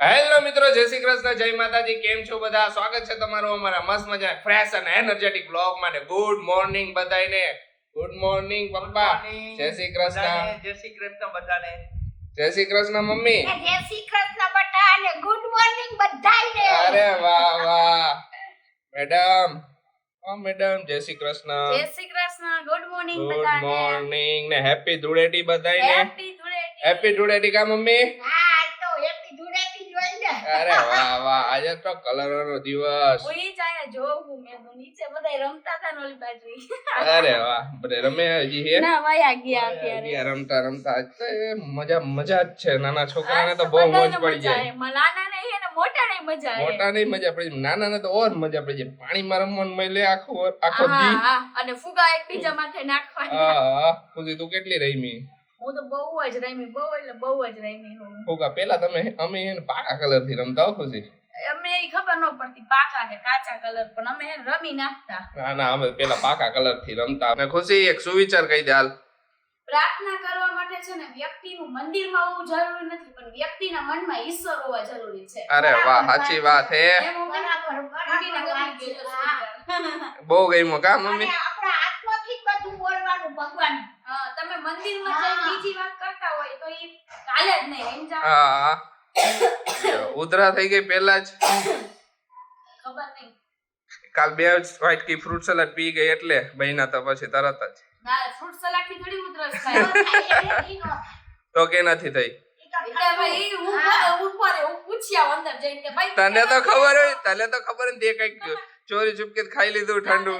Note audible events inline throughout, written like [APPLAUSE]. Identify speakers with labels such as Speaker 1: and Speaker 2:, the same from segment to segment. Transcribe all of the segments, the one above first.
Speaker 1: Hello મિત્રો જય શ્રી કૃષ્ણ જય માતાજી કેમ છો બધા? સ્વાગત છે તમારું અમારા મસ્ત મજા ફ્રેશ અને એનર્જેટિક બ્લોગ માટે. ગુડ મોર્નિંગ બધાને ગુડ મોર્નિંગ પપ્પા. જય શ્રી કૃષ્ણ.
Speaker 2: જય શ્રી કૃષ્ણ બધાને.
Speaker 1: જય શ્રી કૃષ્ણ મમ્મી.
Speaker 3: જય શ્રી કૃષ્ણ બટા અને ગુડ મોર્નિંગ બધાને
Speaker 1: અરે વાહ વાહ. મેડમ. ઓ મેડમ જય શ્રી કૃષ્ણ.
Speaker 3: જય Shri Krishna. Good morning
Speaker 1: good morning ને હેપી ધૂળેટી બધાને
Speaker 3: હેપી ધૂળેટી.
Speaker 1: હેપી ધૂળેટી કા મમ્મી?
Speaker 3: હા આજ તો હેપી ધૂળેટી જોઈને
Speaker 1: અરે વાહ વાહ આજે તો કલરોનો દિવસ.
Speaker 3: ઓઈ જાય જોઉં મેં તો નીચે બધાય રમતા હતા નોલી બાજુ.
Speaker 1: અરે વાહ બધે રમે હજી હે?
Speaker 3: ના વયા ગયા અત્યારે.
Speaker 1: ગયા રમતા રમતા. આજ તો મજા મજા જ છે. નાના છોકરાને તો બહુ મોજ પડી જાય.
Speaker 3: નાના ને હે ને મોટા ને મજા આવે.
Speaker 1: મોટા નહીં મજા પડી નાના ને તો ઓર મજા પડી જાય. પાણીમાં રમવાનું મળે આખો આખો દી.
Speaker 3: અને ફુગા એકબીજા માથે નાખવાના.
Speaker 1: હા. ખુશી તું કેટલી રમી?
Speaker 3: હું તો બહુ જ રમી બહુ એટલે બહુ જ રમી હું.
Speaker 1: ઓકા પેલા તમે અમે એને પાકા કલરથી રમતા હો ખુશી?
Speaker 3: અમે એ ખબર ન પડતી પાકા કે કાચા કલર પણ અમે એને રમી નાખતા.
Speaker 1: ના ના અમે પેલા પાકા કલરથી રમતા. અને ખુશી એક સુવિચાર કહી દે હાલ.
Speaker 3: પ્રાર્થના કરવા માટે છે ને વ્યક્તિનું મંદિરમાં હોવું જરૂરી નથી પણ વ્યક્તિના મનમાં ઈશ્વર હોવા જરૂરી છે.
Speaker 1: અરે વાહ સાચી વાત હે. બહુ ગઈ ગમ્યું કા મમ્મી?
Speaker 4: આપણા આત્માથી બધું બોલવાનું ભગવાન.
Speaker 3: હા, તમે મંદિરમાં જઈને
Speaker 4: હા.
Speaker 3: બીજી વાત કરતા હોય તો ઈ ચાલે જ નહીં સમજા
Speaker 1: હા. ઉધરા થઈ ગઈ પેલા જ.
Speaker 3: ખબર નહીં.
Speaker 1: કાલ બે વાઈટ કી ફ્રૂટ સલાડ પી ગઈ એટલે બહેના તો પછી તરત જ.
Speaker 3: ના ફ્રૂટ સલાડથી થોડી ઉધરસ થાય.
Speaker 1: તો કે નથી થઈ. તને તો ખબર હોય તને તો ખબર ને તે કંઈક ચોરી ચૂપકે ખાઈ લીધું ઠંડુ.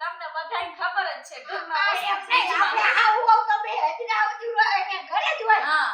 Speaker 3: તમને બધાને ખબર જ છે ઘરમાં
Speaker 4: આ
Speaker 3: વસ્તુ
Speaker 4: એમ નહીં,
Speaker 3: ફ્રીજમાં
Speaker 4: આપણે આવું હોવ તો બે હજરા હજુ એને ઘરે જ હોય.
Speaker 3: હા.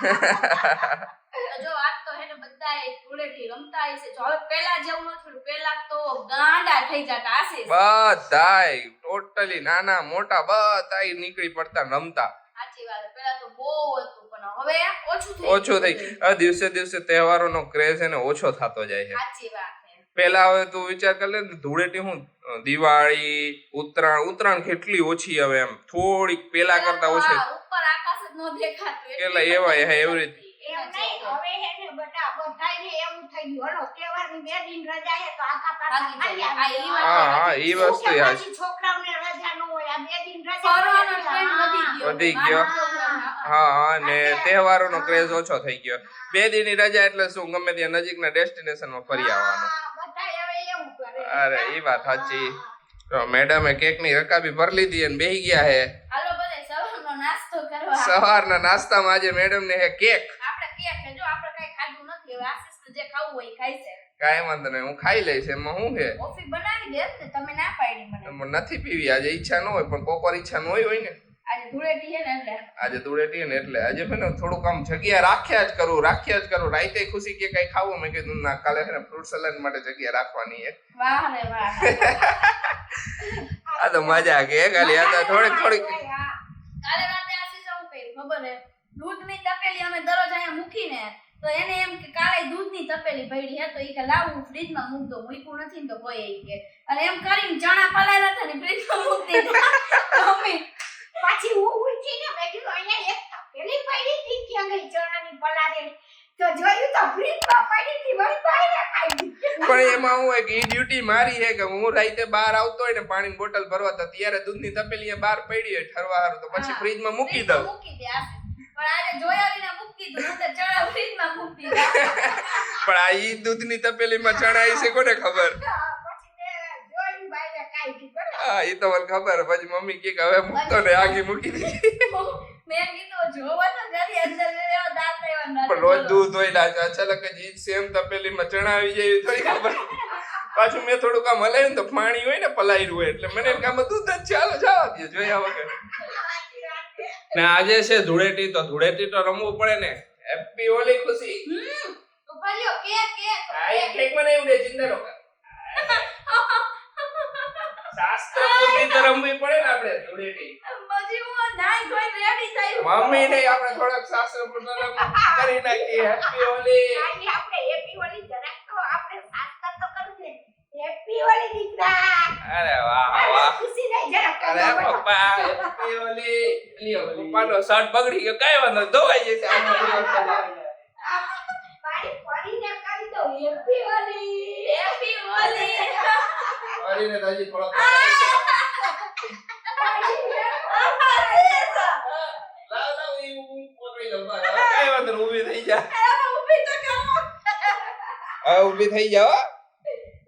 Speaker 3: [LAUGHS] જો આજ તો હે ને બધાએ ધૂળેટી રમતા હશે. જો હવે પેલા જેવું નથી થયું. પેલા તો ગાંડા થઈ જતા હશે
Speaker 1: બધાય ટોટલી નાના મોટા બધાય નીકળી પડતા રમતા
Speaker 3: સાચી વાત છે. પેલા તો બહુ હતું પણ હવે ઓછું થઈ
Speaker 1: ઓછું થઈ આ દિવસે દિવસે તહેવારોનો ક્રેઝ એને ઓછો થતો જાય છે
Speaker 3: સાચી વાત
Speaker 1: પેલા હવે તું વિચાર કર લે ધૂળેટી હું દિવાળી ઉત્તરાયણ ઉત્તરાયણ કેટલી ઓછી હવે એમ થોડીક પેલા કરતા ઓછી
Speaker 3: ઉપર ન દેખાતું. એટલે
Speaker 1: એવા એવાય, હા, એવી રીતે.
Speaker 4: એમ નહીં, હવે એને બધા બધાયને એવું થઈ ગયું. હલો, તહેવારની બે દિન રજા હે તો આખા
Speaker 3: જાય.
Speaker 1: હા હા ઈ વસ્તુ
Speaker 4: યાર છોકરાઓને રજા ન હોય આ બે દિન રજા
Speaker 3: વધી ગયો. હા.
Speaker 1: હા હા ને તહેવારોનો ક્રેઝ ઓછો થઈ ગયો બે દિનની રજા એટલે શું ગમે ત્યાં નજીકના ડેસ્ટિનેશનમાં ફરી આવવાનું
Speaker 4: હા.
Speaker 1: અરે ઈ વાત સાચી તો મેડમે કેકની રકાબી ભરી લીધી અને બેહી ગયા હે
Speaker 3: હાલો બધાય સવારનો નાસ્તો કરવા [LAUGHS]
Speaker 1: સવારના નાસ્તામાં આજે મેડમ ને હે કેક
Speaker 3: આપણે કેક જો આપણે કઈ ખાધું નથી હવે આશીષ જે ખાવું હોય ખાઈ છે.
Speaker 1: કાંઈ વાંધો નહીં હું ખાઈ લઈશ એમાં શું છે?
Speaker 3: કોફી બનાવી દે ને તમે ના પાડી મને.
Speaker 1: નથી પીવી આજે ઈચ્છા ન હોય પણ કોકવાર ઈચ્છા ન હોય હોય ને.
Speaker 3: આજે ધૂળેટી છે ને એટલે.
Speaker 1: આજે ધૂળેટી ને એટલે આજે ને થોડુંક આમ જગ્યા રાખ્યા જ કરું રાખ્યા જ કરું. રાઈતે ખુશી કે કઈ ખાવું મેં કીધું ના કાલે છે ને ફ્રૂટ સલાડ માટે જગ્યા રાખવાની છે
Speaker 3: વાહ રે વાહ.
Speaker 1: આ તો મજા કે ખાલી આ તો થોડીક થોડીક
Speaker 3: કાલે રાતે ખબર હે? દૂધની તપેલી અમે દરરોજ અહીંયા મૂકીને, તો એને એમ કે કાલે દૂધની તપેલી ભરી હે, તો એ કે લાવું ફ્રીજમાં મૂક દો મૂક્યું નથી તો કોઈ એ કે. અને એમ કરીને ચણા પલાયેલા હતા ને ફ્રીજમાં મૂકી દીધા અમે
Speaker 4: પાછી હું ઉઠીને મેં કીધું, અહીંયા એક તપેલી પડી હતી ગઈ ચણાની પલાળેલી. તો જોયું તો બહાર
Speaker 1: પણ એમાં હું એક ઈ ડ્યુટી મારી છે કે હું રાતે બહાર આવતો હોય ને પાણીની બોટલ ભરવા તો ત્યારે દૂધની તપેલી બહાર પડી હોય ઠરવા હારું તો પછી
Speaker 3: હા.
Speaker 1: ફ્રીજમાં મૂકી દઉં.
Speaker 3: મૂકી દે પણ આજે જોયા વિના મૂકી દીધું નહીંતર ચણા ફ્રીજમાં મૂકી દીધા [LAUGHS]
Speaker 1: પણ આ ઈ દૂધની તપેલીમાં ચણા છે કોને ખબર? હા એ તો મને ખબર પછી મમ્મી કે હવે મૂકતો ને આગી મૂકી દીધી. [LAUGHS]
Speaker 3: મેં કીધું જોવા તો જરી અંદર એવા દાંત એવા નથી
Speaker 1: પણ રોજ. દૂધ હોય ને અચાનક જ ઈ સેમ તપેલીમાં ચણા આવી જાય થોડી ખબર પાછું મેં થોડુંક આમ હલાવ્યું ને તો પાણી હોય ને પલાયરું હોય એટલે મને એમ કે આમાં દૂધ જ ચાલો જવા દે જોયા વગર. ને આજે છે ધૂળેટી તો ધૂળેટી તો રમવું પડે ને હેપી હોલી ખુશી
Speaker 3: હમ, ઉપાડ્યો, કેક, કેક,
Speaker 1: આ
Speaker 3: કેક.
Speaker 1: મને એવું દે નો કર શાસ્ત્ર બુદ્ધિ તો રમવી પડે ને આપણે ધૂળેટી.
Speaker 3: પછી હું નાઈ ધોઈને ready થયું.
Speaker 1: મમ્મી ને આપણે થોડાક શાસ્ત્ર બુદ્ધિ કરી નાખીએ હેપી હોલી
Speaker 4: આજે આપણે હેપી હોલી જરાક તો આપણે શાસ્ત્ર તો કરવું ને હેપી હોલી દીકરા.
Speaker 1: અરે વાહ વાહ.
Speaker 4: ખુશી નહીં જરાક
Speaker 1: અરે પપ્પા હેપી હોલી લ્યો પપ્પાનો શર્ટ બગડી ગયો કઈ વાંધો ધોવાઈ જશે. આ [LAUGHS]
Speaker 4: હેપી હોલી
Speaker 3: હેપી હોલી
Speaker 1: તો હજી થોડોક લાવ લાવ હું પકડી લઉં નહીં, ઊભી થઈ જા
Speaker 3: ઊભી તો કરો
Speaker 1: હવે ઊભી થઈ જાઓ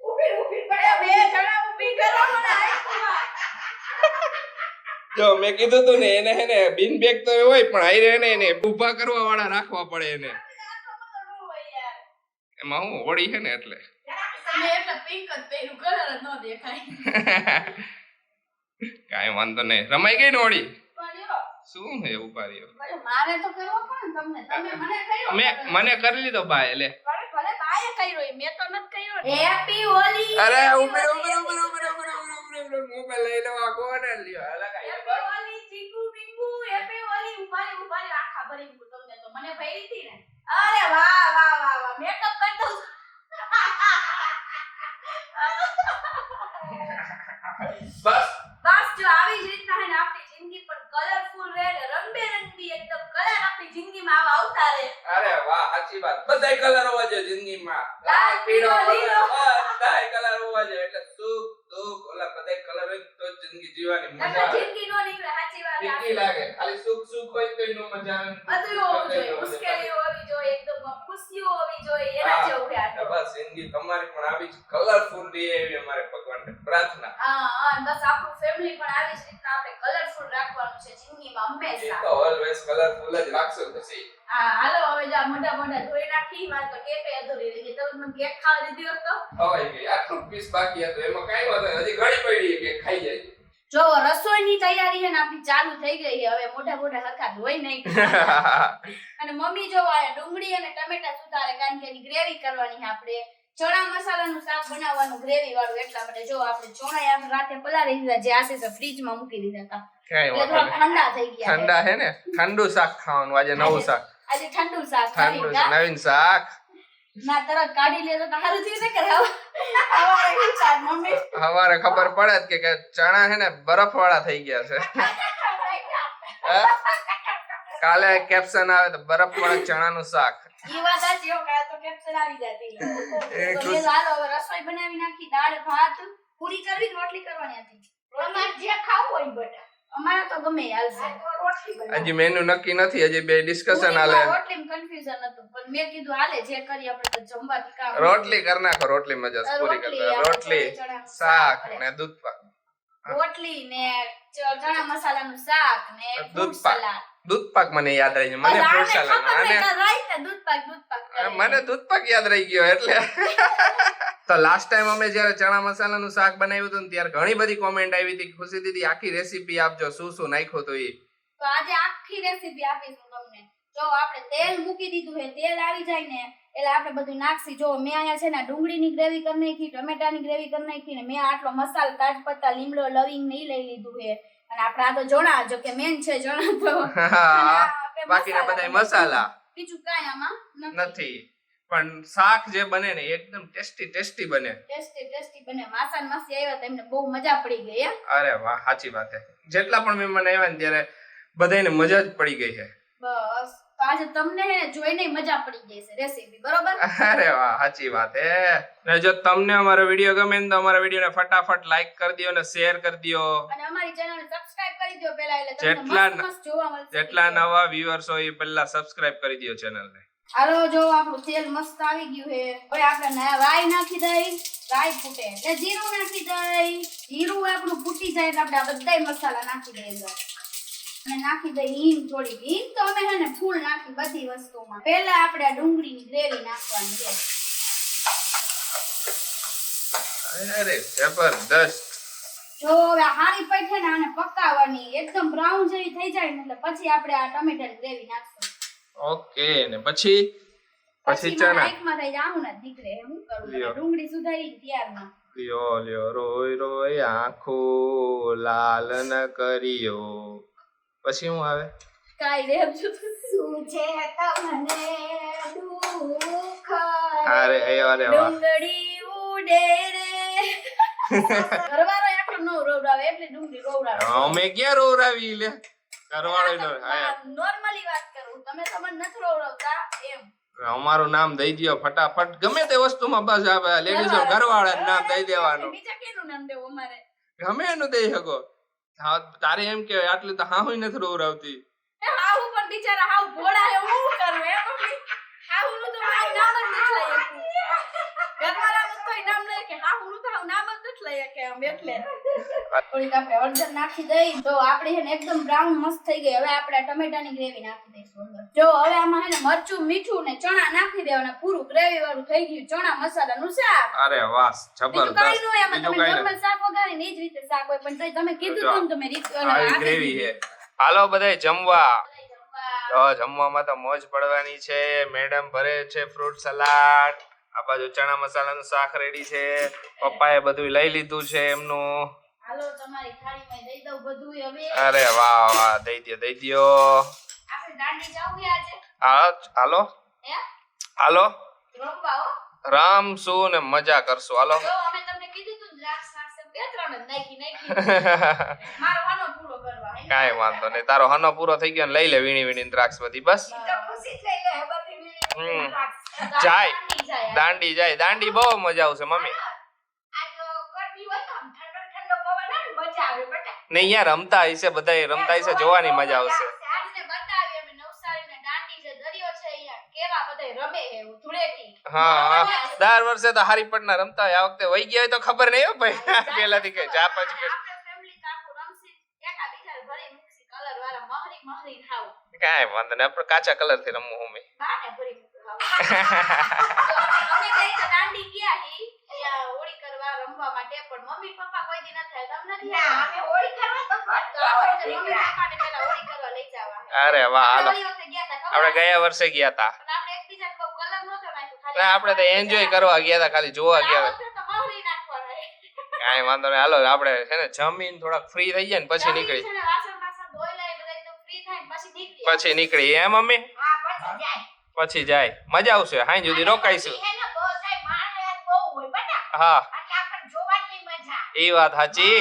Speaker 4: ઊભી ઊભી
Speaker 3: બે બે જણા ઊભી કરો મને
Speaker 1: જો મેં કીધું તું ને એને હે ને બિન બેગ તો હોય પણ હાઈ રહે ને એને ઊભા કરવા વાળા રાખવા પડે એને એમાં હું હોળી છે ને એટલે
Speaker 3: મેં એટલે પિંક જ પહેર્યું કલર જ ન દેખાય. [LAUGHS]
Speaker 1: કાંઈ વાંધો નહીં. રમાઈ ગઈ ને હોળી? શું હે ઊભા રહ્યો
Speaker 3: મારે તો કરવો પણ તમને. તમે મને કર્યો
Speaker 1: મે મને કરી લીધો ભાઈ એટલે
Speaker 3: ભલે બાએ કર્યો મે તો નત કર્યો હેપી હોલી
Speaker 1: અરે ઉભે ઉભે ઉભે ઉભે ઉભે ઉભે ઉભે મોબાઈલ લઈ લો આ કોને લ્યો કાંઈ
Speaker 3: હેપી હોલી ચીકુ બિંગુ હેપી હોલી ઉભારી ઉભારી આખા ભરી તમને તો. મને ભરી હતી ને. અરે વાહ વાહ વાહ વાહ મેકઅપ કરી દઉં છું.
Speaker 1: બસ.
Speaker 3: બસ જો આવી જ રીતના હે ને આપણી જિંદગી પણ કલરફુલ રહે ને રંગબેરંગી એકદમ કલર આપણી જિંદગીમાં આવા આવતા રહે.
Speaker 1: અરે વાહ સાચી વાત. બધાય કલર હોવા જોઈએ જિંદગીમાં.
Speaker 3: લાલ,
Speaker 1: પીળો,
Speaker 3: લીલો.
Speaker 1: બધાય કલર હોવા જોઈએ. એટલે સુખ દુઃખ ઓલા બધાય કલર હોય તો જિંદગી જીવવાની મજા આવે.
Speaker 3: જિંદગી નો નીકળે સાચી વાત
Speaker 1: જિંદગી લાગે. ખાલી સુખ સુખ હોય તો એનો મજા આવે
Speaker 3: બધું હોવું જોઈએ મુશ્કેલીઓ હોવી જોઈએ એકદમ ખુશીઓ હોવી જોઈએ એના
Speaker 1: હા.
Speaker 3: જેવું છે આ તો.
Speaker 1: તમારી પણ આવી જ કલરફુલ રહે એવી અમારે ભગવાનને પ્રાર્થના.
Speaker 3: હા હા બસ આપણું ફેમિલી પણ આવી જ રીતના આપણે કલરફુલ રાખવાનું છે જિંદગીમાં હંમેશા.
Speaker 1: તો ઓલવેઝ કલરફુલ જ રાખશો પછી.
Speaker 3: હા હાલો હવે જા મોટા મોટા ધોઈ નાખી માર તો કેકે અધૂરી રહી ગઈ. તમે મને કેક ખાવા દીધી હોત? તો
Speaker 1: ખવાઈ ગઈ આટલું પીસ બાકી હતું. એમાં કાઈ વાત હજી ઘણી પડી કે ખાઈ જાય.
Speaker 3: જો રસોઈની તૈયારી છે ને આપણી ચાલુ થઈ ગઈ છે. હવે મોઢા મોઢા હરખા ધોઈ નહીં [LAUGHS] અને મમ્મી જો આ ડુંગળી અને ટમેટા સુધારે કારણ કે એની ગ્રેવી કરવાની છે આપણે. ચણા મસાલાનું શાક બનાવવાનું ગ્રેવી વાળું એટલા માટે જો આપણે ચણા આપણે રાતે પલાળી દીધા જે આશીષે ફ્રીજમાં મૂકી દીધા હતા.
Speaker 1: કાંઈ
Speaker 3: એટલે
Speaker 1: વાંધો
Speaker 3: થોડા
Speaker 1: નહીં.
Speaker 3: ઠંડા થઈ ગયા
Speaker 1: ઠંડા હે ને? ઠંડુ શાક ખાવાનું આજે નવું શાક.
Speaker 3: આજે ઠંડુ શાક
Speaker 1: ઠંડુ
Speaker 3: કરી
Speaker 1: છે,
Speaker 3: કા?
Speaker 1: નવીન શાક.
Speaker 3: ના તરત કાઢી લે તો સારું થયું ને કે હવારે વિચાર મમ્મી
Speaker 1: હવારે ખબર પડે જ કે કે ચણા હે ને બરફ વાળા થઈ ગયા છે. [LAUGHS] કાલે કેપ્શન આવે તો બરફ વાળા ચણાનું શાક.
Speaker 3: ઈ વાત સાચી હો કાલ તો કેપ્ચર આવી જતી [LAUGHS] તો
Speaker 1: ખુશ.
Speaker 3: મેં રસોઈ બનાવી નાખી દાળ ભાત પૂરી કરવી રોટલી કરવાની હતી.
Speaker 4: તમારે જે ખાવું હોય બટા.
Speaker 3: અમારે તો ગમે હાલશે.
Speaker 4: આ તો રોટલી બનાવો.
Speaker 1: હજી મેનુ નક્કી નથી હજી બે ડિસ્કશન હાલે.
Speaker 3: રોટલી કન્ફ્યુઝન હતું પણ મેં કીધું હાલે જે કરી આપણે તો જમવાથી કામ
Speaker 1: રોટલી કર નાખો રોટલી મજા પૂરી કરતા. રોટલી શાક ને દૂધ પાક.
Speaker 3: રોટલી ને ચ- ચણા મસાલાનું શાક ને
Speaker 1: દૂધ
Speaker 3: સલાડ
Speaker 1: દૂધ પાક મને યાદ રહી ગયું. મને
Speaker 3: ને કરે.
Speaker 1: મને દૂધ પાક યાદ રહી ગયો એટલે. [LAUGHS] તો લાસ્ટ ટાઈમ અમે જ્યારે ચણા મસાલાનું શાક બનાવ્યું હતું ને ત્યારે ઘણી બધી કોમેન્ટ આવી હતી ખુશી દીદી આખી રેસીપી આપજો શું શું નાખ્યું હતું એ?
Speaker 3: તો આજે આખી રેસીપી આપીશું તમને. જો આપણે તેલ મૂકી દીધું છે તેલ આવી જાય ને એટલે આપણે બધું નાખશી. જો મેં અહીંયા છે ને ડુંગળીની ગ્રેવી કરી નાખી ટમેટાની ગ્રેવી કરી નાખી ને મેં આટલો મસાલો તાજપત્તા લીમડો લવિંગ ને લઈ લીધું છે. અને આપણે આ તો જણા જો કે મેન છે જણા તો. [LAUGHS]
Speaker 1: બાકીના
Speaker 3: મસાલા
Speaker 1: બધા મસાલા.
Speaker 3: બીજું કાંઈ આમાં નથી.
Speaker 1: પણ શાક જે બને ને એકદમ ટેસ્ટી ટેસ્ટી બને.
Speaker 3: ટેસ્ટી ટેસ્ટી બને. માસા માસી આવ્યા તો એમને બહુ મજા પડી ગઈ હે.
Speaker 1: અરે વાહ સાચી વાત છે. જેટલા પણ મહેમાન આવ્યા ને ત્યારે બધાને મજા જ પડી ગઈ છે.
Speaker 3: બસ. તો આજે તમને જોઈને મજા પડી છે રેસીપી બરોબર?
Speaker 1: અરે વાહ સાચી વાત હે. ને જો તમને અમારો વીડિયો ગમે તો અમારા વિડીયોને ફટાફટ લાઈક કરી દો અને શેર કરી દો
Speaker 3: અને અમારી ચેનલને સબસ્ક્રાઇબ કરી દો પહેલા એટલે તમને
Speaker 1: જેટલા
Speaker 3: જોવા મળશે.
Speaker 1: જેટલા નવા વ્યુઅર્સ હોય એ પહેલા સબસ્ક્રાઇબ કરી દો ચેનલને
Speaker 3: હાલો જો આપણું તેલ મસ્ત આવી ગયું છે. હવે આપણે રાઈ નાખી દઈ. રાઈ ફૂટે એટલે જીરું નાખી દઈ. જીરું આપણું ફૂટી જાય એટલે આપણે આ બધા મસાલા નાખી દઈએ નાખી દઈ હિંગ થોડી હિંગ તો અમે છે ને ફૂલ નાખી બધી વસ્તુમાં. પહેલા આપણે આ ડુંગળીની ગ્રેવી નાખવાની છે.
Speaker 1: અરે જબરદસ્ત.
Speaker 3: જો હવે હારી પૈઠે ને આને પકાવવાની એકદમ બ્રાઉન જેવી થઈ જાય ને એટલે પછી આપણે આ ટમેટાની ગ્રેવી નાખશું.
Speaker 1: ઓકે ને પછી? પછી ચણા.
Speaker 3: એકમાં થઈ જાવું ને દીકરે હું કરું? ડુંગળી સુધારી ત્યારમાં.
Speaker 1: લ્યો લ્યો રોય રોય આંખો લાલ ન કર્યો. પછી શું આવે?
Speaker 3: કાઈ રેબજો
Speaker 4: શું છે તમને દુખ?
Speaker 1: અરે અરે
Speaker 3: ડુંગળી ઉડે રે. નો રોવડાવે એટલે ડુંગળી રોવડાવે.
Speaker 1: અમે ક્યાં રોવડાવી લે? કરવાળો નો હા
Speaker 3: નોર્મલી વાત કરું તમે તમને નથી રોવડાવતા એમ.
Speaker 1: અમારું નામ દઈ દ્યો ફટાફટ. ગમે તે વસ્તુમાં બસ આપણે લેડીઝો ઘરવાળા નામ દઈ દેવાનું.
Speaker 3: બીજા કેનું નામ દેવું અમારે?
Speaker 1: ગમે એનું દઈ શકો. હા, તારે એમ કે આટલે તો હા હોય નથી રોવરાવતી.
Speaker 3: એ હાહુ પણ બિચારા હાવ ભોળા હે હું કરું હે હા હું તો મારું નામ જ નથી લઈ શકું નામ લે કે હાહુનું તો નામ જ નથી લઈ કે અમે એટલે. થોડીક આપણે હળદર નાખી દઈ. તો આપણે છે ને એકદમ બ્રાઉન મસ્ત થઈ ગઈ. હવે આપણે ટમેટાની ગ્રેવી નાખી દઈશું જો હવે આમાં છે ને મરચું મીઠું ને ચણા નાખી દેવાના. પૂરું ગ્રેવી વાળું થઈ ગયું. ચણા મસાલાનું શાક.
Speaker 1: અરે વાહ જબરદસ્ત.
Speaker 3: બીજું હોય આમાં.
Speaker 1: બીજું
Speaker 3: તમે નોર્મલ શાક વઘારીને ઈ જ રીતે શાક હોય. પણ તમે કીધું હતું તમે રીત
Speaker 1: ગ્રેવી છે. હાલો બધાય જમવા. તો જમવામાં તો મોજ પડવાની છે. મેડમ ભરે છે ફ્રૂટ સલાડ. આ બાજુ ચણા મસાલાનું શાક રેડી છે. પપ્પાએ બધું લઈ લીધું છે એમનું. અરે વાહ વાહ દઈ દ્યો દઈ હા હાલો. હાલો. રામ શું ને મજા કરશું. હાલો? [LAUGHS] કાંઈ વાંધો નહીં. તારો હનો પૂરો થઈ ગયો ને લઈ લે વીણી વીણી દ્રાક્ષ બધી બસ
Speaker 4: તો ખુશી થઈ ગઈ બધી
Speaker 1: હમ.
Speaker 4: મિનિટ રાખશે.
Speaker 1: જાય.
Speaker 3: દાંડી જાય.
Speaker 1: દાંડી બહુ મજા આવશે મમ્મી. નહીં અહીંયા રમતા હશે બધા રમતા હશે જોવાની મજા આવશે. હા દર વર્ષે તો હારીપટના રમતા હોય. આ વખતે વહી ગયા હોય તો ખબર નહીં ભાઈ. પેલાથી કઈ જા પછી કાંઈ. વાંધો નહીં. આપણે કાચા કલરથી રમવું અમે
Speaker 3: બાને ભરી મૂકવા અમે કઈ તો દાંડી ગયા હી ત્યાં હોળી કરવા રમવા માટે પણ મમ્મી પપ્પા કોઈ દી ન થાય તમને નથી
Speaker 4: ના અમે હોળી કરવા તો
Speaker 3: તો આ મમ્મી પપ્પાને પહેલા હોળી કરવા લઈ જવા
Speaker 1: અરે વાહ હાલો. આપણે ગયા વર્ષે ગયા હતા
Speaker 3: પણ આપણે એકબીજાને બહુ કલર નહોતો નાખ્યો, ખાલી
Speaker 1: આપણે તો એન્જોય કરવા ગયા હતા ખાલી જોવા ગયા
Speaker 3: હતા.
Speaker 1: કાંઈ વાંધો નહીં હાલો આપણે છે ને જમીન થોડાક ફ્રી થઈ જાય ને પછી નીકળી.
Speaker 3: પછી નીકળી
Speaker 1: એમ મમ્મી?
Speaker 4: પછી જાય.
Speaker 1: મજા આવશે. હાઈ સુધી રોકાઈશું.
Speaker 4: હે.
Speaker 1: એ વાત સાચી.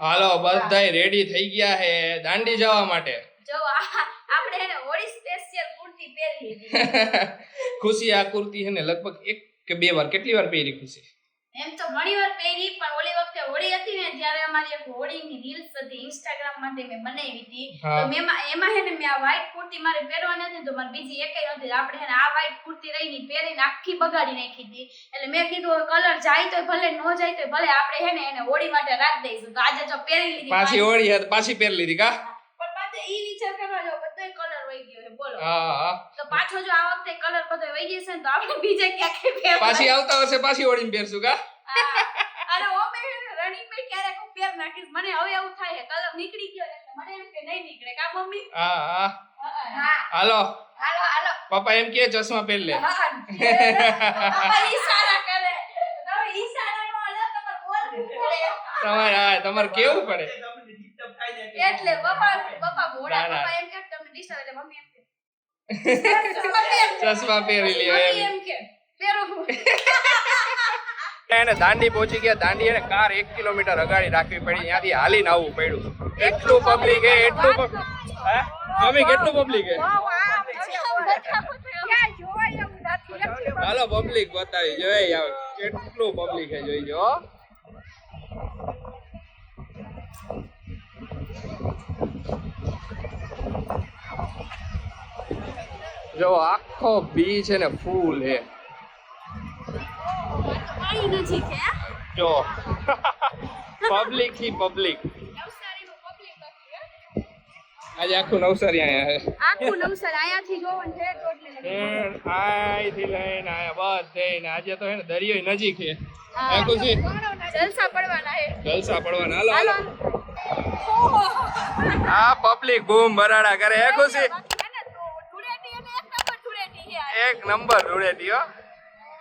Speaker 1: હાલો બધાય રેડી થઈ ગયા હે દાંડી જવા માટે.
Speaker 3: જો આપણે હે હોળી સ્પેશિયલ કુર્તી પહેરી [LAUGHS]
Speaker 1: ખુશી આ કુર્તી છે ને લગભગ એક કે બે વાર કેટલી વાર પહેરી ખુશી?
Speaker 3: એમ તો ઘણી વાર પહેરી પણ ઓલી વખતે હોળી હતી ને ત્યારે અમારી એક હોળીની રીલ્સ હતી ઇન્સ્ટાગ્રામ માટે મેં બનાવી હતી. તો મેં એમાં હે ને મેં આ વ્હાઈટ કુર્તી મારે પહેરવાની હતી તો મારે બીજી એકેય નથી આપણે હે ને આ વ્હાઈટ કુર્તી રહીની પહેરીને આખી બગાડી નાખી હતી. એટલે મેં કીધું કલર જાય તો ભલે ન જાય તો ભલે આપણે હે ને એને હોળી માટે રાખી દઈશું. તો આજે જો પહેરી લીધી
Speaker 1: પાછી હોળી હતી પાછી પહેરી લીધી કા?
Speaker 3: પણ પાછી ઈ વિચાર કરવા જો બધોય કલર હોય ગયો. બોલો.
Speaker 1: હા
Speaker 3: તો પાછો જો આ વખતે કલર બધો વહી જશે ને તો આપણે બીજે ક્યાંક ફેર
Speaker 1: પાછી આવતા વર્ષે પાછી ઓળીને પહેરશું કા?
Speaker 3: અરે ઓ ઓમે રણી મે માં ક્યારેક હું પહેર નાખીશ. મને હવે એવું થાય છે કલર નીકળી ગયો એટલે મને એમ કે નહીં નીકળે કા મમ્મી?
Speaker 1: હા હા. હાલો.
Speaker 4: હાલો હાલો.
Speaker 1: પપ્પા એમ કે ચશ્મા પહેર લે.
Speaker 3: પપ્પા ઈશારા કરે. તમે ઈશારા નો અલગ તમારે બોલ
Speaker 1: તમારે હા તમારે કેવું પડે?
Speaker 2: એટલે.
Speaker 3: એટલે પપ્પા પપ્પા
Speaker 1: ના.
Speaker 3: પપ્પા એમ કે તમે ડિસ્ટર્બ એટલે મમ્મી ચશ્મા પહેરી
Speaker 1: લ્યો એમ. એને દાંડી પહોંચી ગયા દાંડી એને કાર એક કિલોમીટર અગાડી રાખવી પડી ત્યાંથી હાલીને આવવું પડ્યું. એટલું પબ્લિક હે એટલું મમ્મી કેટલું પબ્લિક હે. હાલો પબ્લિક બતાવી જોઈ આવ. કેટલું પબ્લિક હે જોઈ જો. જો આખો બી છે ને ફૂલ હે
Speaker 3: હે
Speaker 1: જો. [LAUGHS] પબ્લિકથી પબ્લિક
Speaker 3: હે?
Speaker 1: આજે આખું નવસારી અહીંયા હે
Speaker 3: આખું નવસારી અહીંયાથી જોવાનું છે ટોટલી.
Speaker 1: આયથી લઈને આયા બધે ને આજે તો હે ને દરિયો નજીક
Speaker 3: હા.
Speaker 1: હે ખુશી?
Speaker 3: જલસા પડવાના હે
Speaker 1: જલસા પડવાના. હાલો
Speaker 3: હાલો.
Speaker 1: હાલો. આ પબ્લિક બૂમ બરાડા કરે હે ખુશી
Speaker 3: બાકી હે ને તો ધૂળેટી અને એક નંબર ધૂળેટી છે આ.
Speaker 1: એક નંબર ધૂળેટી હો.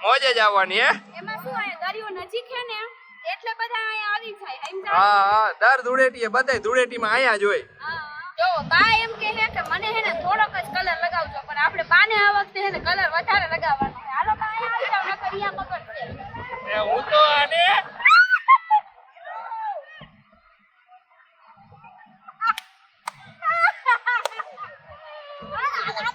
Speaker 1: મોજે જ આવવાની હે?
Speaker 3: એમાં શું હોય દરિયો નજીક છે ને એટલે બધા અહીંયા આવી જાય સમજા
Speaker 1: હા હા દર ધૂળેટી બધાય ધૂળેટીમાં આયા જોઈ હોય.
Speaker 3: જો બા એમ કહે છે કે મને હે ને થોડોક જ કલર લગાવજો પણ આપણે બાને આ વખતે હે ને કલર વધારે લગાવવાનો છે. હાલો બા આવી જાવ નકર અહીંયા પકડશે
Speaker 1: એ હું તો આને [LAUGHS] [LAUGHS] [LAUGHS]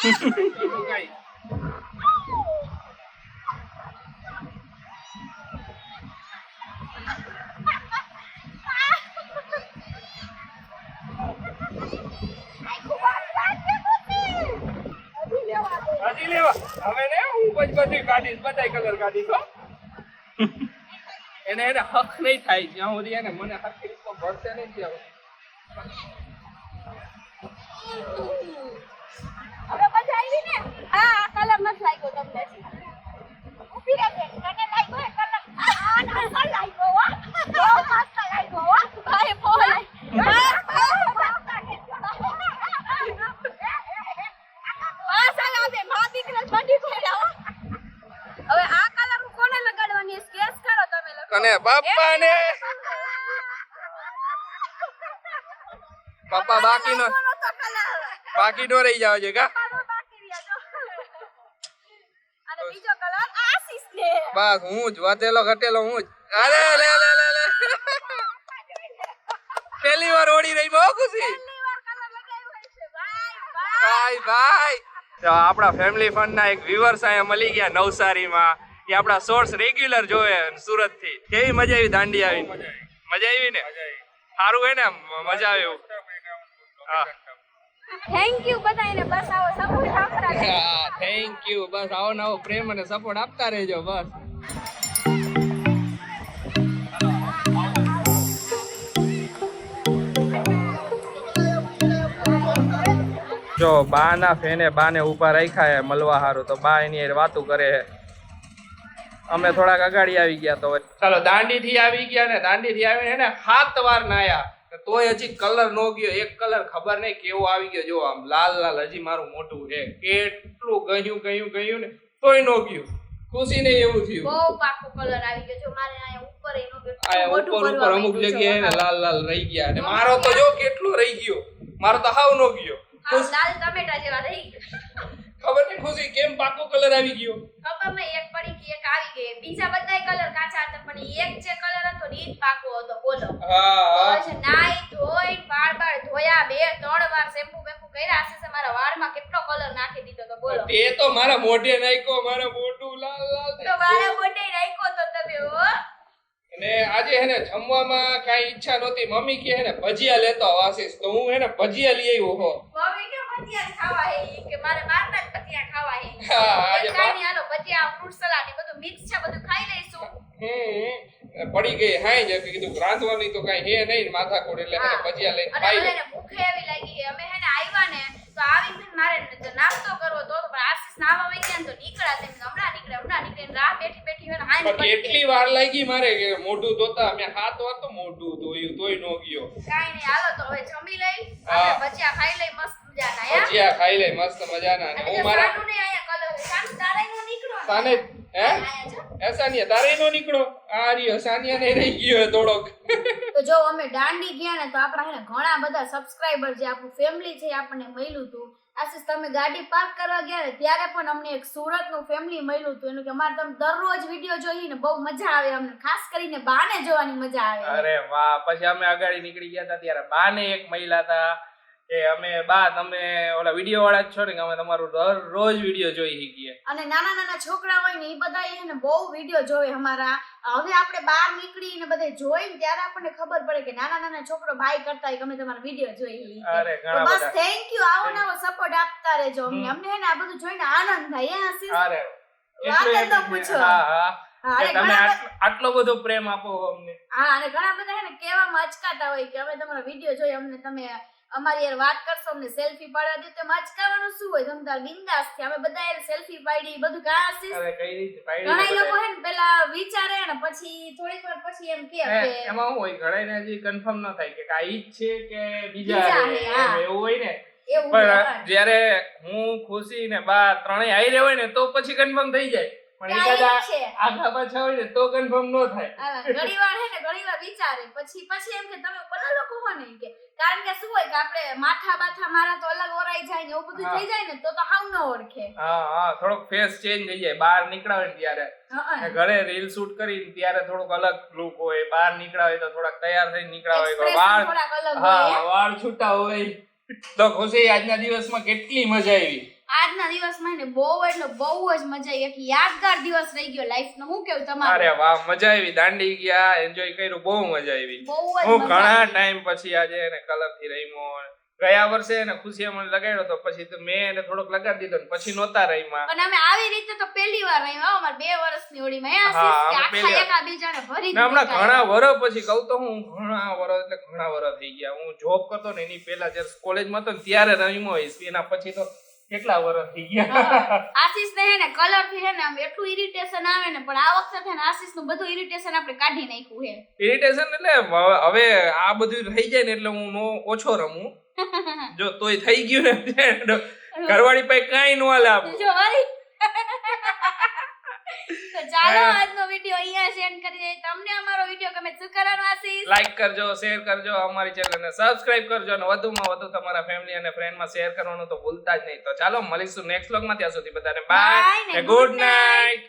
Speaker 1: હવે ને હું બધી કાઢીશ બધાય કલર કાઢીશ એને એને હક નહીં થાય જ્યાં સુધી એને મને હક ભરશે નહીં ત્યાં અને બાપા ને પપ્પા
Speaker 3: તો colour?
Speaker 1: બાકી નો રહી જાવ છે કા
Speaker 3: પપ્પાનો બાકી રહ્યા જો. અને બીજો કલર આશીષ ને
Speaker 1: બસ હું જ વધેલો ઘટેલો હું જ. અરે લે લે લે લે. પહેલી વાર ઓડી રહી બહુ ખુશી.
Speaker 3: ભાઈ, ભાઈ.
Speaker 1: તો આપણા ફેમિલી ફંડ ના એક વ્યુઅર્સ અહીંયા મળી ગયા નવસારીમાં. એ આપણા સોર્સ રેગ્યુલર જોવે સુરતથી કેવી મજા આવી દાંડી આવી. મજા આવી ને? સારું હોય ને મજા આવે એવું. હા.
Speaker 3: થેન્ક યુ બધાને બસ આવો સપોર્ટ આપતા રહેજો.
Speaker 1: હા થેન્ક યુ બસ આવો નવો પ્રેમ અને સપોર્ટ આપતા રહેજો બસ. જો બા ના ફેને બા ને ઊભા રાખ્યા મળવા હારું, તો બા એની વાતું કરે અમે થોડાક અગાડી આવી ગયા તો ચાલો દાંડી થી આવી ગયા ને દાંડી થી આવીને એને સાત વાર નાયા. તોય હજી કલર નો ગયો, એક કલર ખબર નહીં કેવો આવી ગયો. જો, આમ લાલ લાલ, હજી મારું મોટું છે કેટલું ગયું ગયું ગયું ને, તોય નો ગયું. ખુશી ને એવું થયું.
Speaker 3: બહુ પાકો કલર આવી ગયો. જો મારે અહીંયા ઉપર એનો
Speaker 1: ઉપર ઉપર અમુક જગ્યાએ લાલ લાલ રહી ગયા. અને મારો તો જો કેટલો રહી ગયો. મારો તો હાવ નો ગયો.
Speaker 3: લાલ ટમેટા જેવા રહી ગયા.
Speaker 1: ખબર નહીં ખુશી કેમ પાકો કલર આવી ગયો?
Speaker 3: ખબર નહીં એક પડી કે એક આવી ગઈ. બીજા બધાય કલર કાચા હતા પણ એક જે કલર હતો ને ઈ પાકો હતો બોલો.
Speaker 1: હા હા.
Speaker 3: નાઈ ધોઈ વાળ બાળ ધોયા બે ત્રણ વાર શેમ્પુ બેમ્પુ કર્યા. આશીષે મારા વાળમાં કેટલો કલર નાખી દીધો તો બોલો.
Speaker 1: તે તો મારા મોઢે નાખ્યો મારા મોઢું લાલ લાલ
Speaker 3: તો મારા મોઢે નાખ્યો તો તમે હો.
Speaker 1: અને આજે હે ને જમવામાં કઈ ઈચ્છા નહોતી. મમ્મી કે હે ને ભજીયા લેતો આશીષ. તો હું હે ને ભજીયા લઈ આવ્યો હો.
Speaker 3: ભજીયા ખાવા હે કે મારે બહારના જ પતિયા ખાવા હે. કાઈ નહીં હાલો ભજીયા ફ્રૂટ સલાડ ને બધું મિક્સ છે બધું ખાઈ લઈશું.
Speaker 1: હમ પડી ગઈ હાઈ જ કીધું રાંધવાની તો કાઈ હે નહીં ને માથાકૂટ એટલે હે. ભજીયા લઈને ખાઈ
Speaker 3: અને ભૂખ એવી લાગી હે અમે હે ને આવ્યા ને તો આવીને મારે નાસ્તો કરવો તો પણ આશીષ નાવા વઈ ગયા તો નીકળ્યા તેમ હમણાં નીકળે હમણાં નીકળે રાહ બેઠી બેઠી હોય ને ને
Speaker 1: પણ કેટલી વાર લાગી મારે કે મોઢું ધોતા મેં હાથ વાર તો મોઢું ધોયું તોય નો ગયો.
Speaker 3: કાઈ નહીં હાલો તો હવે જમી લઈ. અને ભજીયા ખાઈ લઈ મસ્ત
Speaker 1: ભજીયા ખાઈ લે મસ્ત મજાના. અને
Speaker 3: અને
Speaker 1: હું મારા
Speaker 3: સાનું ને અહીંયા કલર સાનું તારે નો નીકળો ને.
Speaker 1: સાને હે?
Speaker 3: આયા જો.
Speaker 1: એ સાનિયા તારે નો નીકળો. આ રહ્યો સાનિયા ને રહી ગયો થોડોક.
Speaker 3: તો જો અમે દાંડી ગયા ને તો આપણા હે ઘણા બધા સબસ્ક્રાઇબર જે આપણું ફેમિલી છે આપણને મળ્યું હતું. આશીષ તમે ગાડી પાર્ક કરવા ગયા ને ત્યારે પણ અમને એક સુરતનું ફેમિલી મળ્યું હતું. એનું કે અમારે તમે દરરોજ વીડિયો જોઈ ને બહુ મજા આવે અમને. ખાસ કરીને બાને જોવાની મજા આવે.
Speaker 1: અરે વાહ પછી અમે અગાડી નીકળી ગયા હતા ત્યારે બા ને એક મહિલા હતા. કે અમે બા તમે ઓલા વીડિયો વાળા જ છો ને અમે તમારું દરરોજ વીડિયો જોઈ શકીએ.
Speaker 3: અને નાના નાના છોકરા હોય ને એ બધા છે ને બહુ વીડિયો જોવે અમારા. હવે આપણે બહાર નીકળીને બધે જોઈ ત્યારે આપણને ખબર પડે કે નાના નાના છોકરો ભાઈ કરતા હોય કે અમે તમારા વીડિયો જોઈ
Speaker 1: અરે ઘણા
Speaker 3: બસ થેન્ક યુ આવો નવો સપોર્ટ આપતા રહેજો. અમને અમને હે ને આ બધું જોઈને આનંદ થાય. હે આશીષ.
Speaker 1: અરે
Speaker 3: વાત તો પૂછો.
Speaker 1: હા હા. તમે આટલો બધો પ્રેમ આપો અમને.
Speaker 3: હા અને ઘણા બધા હે ને કહેવામાં અચકાતા હોય કે અમે તમારા વીડિયો જોઈ અમને તમે અમારી યાર વાત કરશો અમને સેલ્ફી પાડવા દે તો એમાં અચકાવાનું શું હોય? તમે તાર બિંદાસ છે. અમે બધા યાર સેલ્ફી પાડી બધું કાં આશીષ
Speaker 1: અરે કઈ રીતે પાડી
Speaker 3: ઘણા લોકો હે ને પેલા વિચારે ને પછી થોડીક વાર પછી એમ કે
Speaker 1: એમાં હું હોય? ઘણાને હજી કન્ફર્મ ન થાય કે આ ઈ જ છે કે બીજા એવું હોય ને. પણ. જ્યારે હું ખુશી ને બા ત્રણેય હારે હોય ને તો પછી કન્ફર્મ થઈ જાય. પણ એકાદા આખા પાછા હોય ને તો કન્ફર્મ ન થાય.
Speaker 3: ઘણી વાર હે ને ઘણી વાર વિચારે. પછી પછી એમ કે તમે બધા લોકો હો ને કે કારણ કે શું હોય કે આપણે માથા બાથા મારા તો અલગ ઓરાઈ જાય ને એવું બધું. થઈ જાય ને તો તો હાવ ન ઓળખે.
Speaker 1: હા હા થોડોક ફેસ ચેન્જ થઈ જાય બહાર નીકળાવે ને ત્યારે. ઘરે રીલ શૂટ કરીને ત્યારે થોડુંક અલગ લુક હોય બહાર નીકળાવે તો થોડાક તૈયાર થઈને નીકળાવે વાળ હા? વાળ છૂટા હોય. તો ખુશી આજના દિવસમાં કેટલી મજા આવી.
Speaker 3: આજના દિવસમાં ને બહુ એટલે બહુ જ મજા આવી. એક યાદગાર દિવસ રહી ગયો લાઈફ નો. હું કેવું
Speaker 1: અરે
Speaker 3: તમારે
Speaker 1: વાહ મજા આવી. દાંડી ગયા એન્જોય કર્યું બહુ મજા આવી.
Speaker 3: બહુ
Speaker 1: હું ઘણા ટાઈમ પછી આજે એને કલરથી રમ્યો. ગયા વર્ષે એને ખુશીએ મને લગાડ્યો તો પછી તો મેં એને થોડોક લગાડી દીધો ને પછી નોતા રહીમાં
Speaker 3: પણ અમે આવી રીતે તો પહેલી વાર રહીમાં અમાર બે વર્ષની હોળીમાં એ આખા એકા બીજાને ભરી
Speaker 1: ને હમણાં ઘણા વરસ પછી કહું તો હું ઘણા વર્ષ એટલે ઘણા વરસ થઈ ગયા. હું જોબ કરતો ને એની પહેલા જ્યારે કોલેજમાં હતો ને ત્યારે રમ્યો હોઈશ એના પછી તો કેટલા વર્ષ થઈ ગયા
Speaker 3: આશીષ ને હે ને કલરથી હે ને આમ એટલું ઇરિટેશન આવે ને પણ આ વખતે છે ને આશીષનું બધું ઇરિટેશન આપણે કાઢી નાખ્યું હે
Speaker 1: ઇરિટેશન એટલે હવે આ બધું થઈ જાય ને એટલે હું નો ઓછો રમું [LAUGHS] જો તોય થઈ ગયું ને [LAUGHS] ઘરવાળી પાસે કઈ ન હાલે આપણું.
Speaker 3: જો વળી. ચાલો આજનો વિડિયો અહીંયા સેન્ડ કરી દઈએ. તમને અમારો વિડિયો ગમે તો આશીષ.
Speaker 1: લાઈક કરજો શેર કરજો અમારી ચેનલને સબસ્ક્રાઇબ કરજો અને વધુમાં વધુ તમારા ફેમિલી અને ફ્રેન્ડમાં શેર કરવાનું તો ભૂલતા જ નહીં. તો ચાલો મળીશું નેક્સ્ટ વ્લોગમાં ત્યાં સુધી બધાને બાય ગુડ
Speaker 3: નાઈટ
Speaker 1: નાઇટ